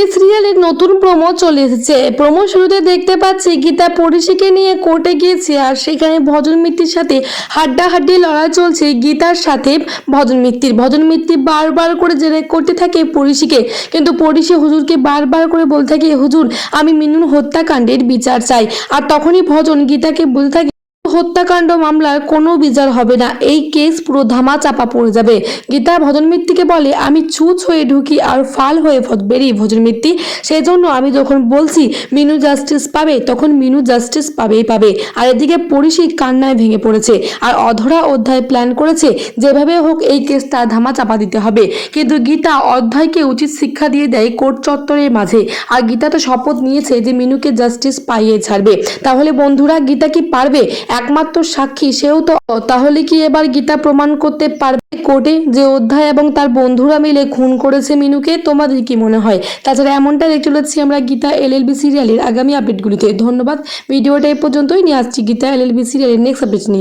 LLB সিরিয়ালের নতুন promo চলে এসেছে। প্রোমো শুরুতে দেখতে পাচ্ছি গীতা পরিষীকে নিয়ে কোর্টে গিয়েছে আর সেখানে ভজন মিত্তির সাথে হাড্ডাহাড্ডি লড়াই চলছে গীতার সাথে ভজন মিত্তির। ভজন মিত্তি বারবার করে জেরে করতে থাকে পরিষীকে কিন্তু পরিষী হুজুরকে বারবার করে বলতে থাকে, হুজুর, আমি মিনুর হত্যাকাণ্ডের বিচার চাই। আর তখনই ভজন গীতাকে বলতে থাকে হত্যাকাণ্ড মামলার কোনো বিচার হবে না। এই কেস পুরো ধামা চাপা পড়ে যাবে। গীতা ভজন মিত্তিকে বলে, আমি চুচ হয়ে ঢুকি আর ফাল হয়ে বেরিয়ে ভজন মিত্তি সেই জন্য আমি যখন বলছি, মিনু জাস্টিস পাবে, তখন মিনু জাস্টিস পাবেই পাবে। আর এদিকে পরিষী কান্নায় ভেঙে পড়েছে। আর অধরা অধ্যায় প্ল্যান করেছে, যেভাবে হোক এই কেসটা ধামা চাপা দিতে হবে। কিন্তু গীতা অধ্যায়কে উচিত শিক্ষা দিয়ে দেয় কোর্ট চত্বরের মাঝে। আর গীতা তো শপথ নিয়েছে যে মিনুকে জাস্টিস পাইয়ে ছাড়বে। তাহলে বন্ধুরা, গীতা কি পারবে? একমাত্র সাক্ষী, সেও তো। তাহলে কি এবার গীতা প্রমাণ করতে পারবে কোর্টে যে অধ্যায় এবং তার বন্ধুরা মিলে খুন করেছে মিনুকে? তোমাদের কি মনে হয়? তাছাড়া এমনটা দেখতে চলেছি আমরা গীতা এলএলবি সিরিয়ালের আগামী আপডেটগুলিতে। ধন্যবাদ। ভিডিওটা এ পর্যন্তই। নিয়ে আসছি গীতা এলএলবি সিরিয়ালের নেক্সট আপডেট নিয়ে।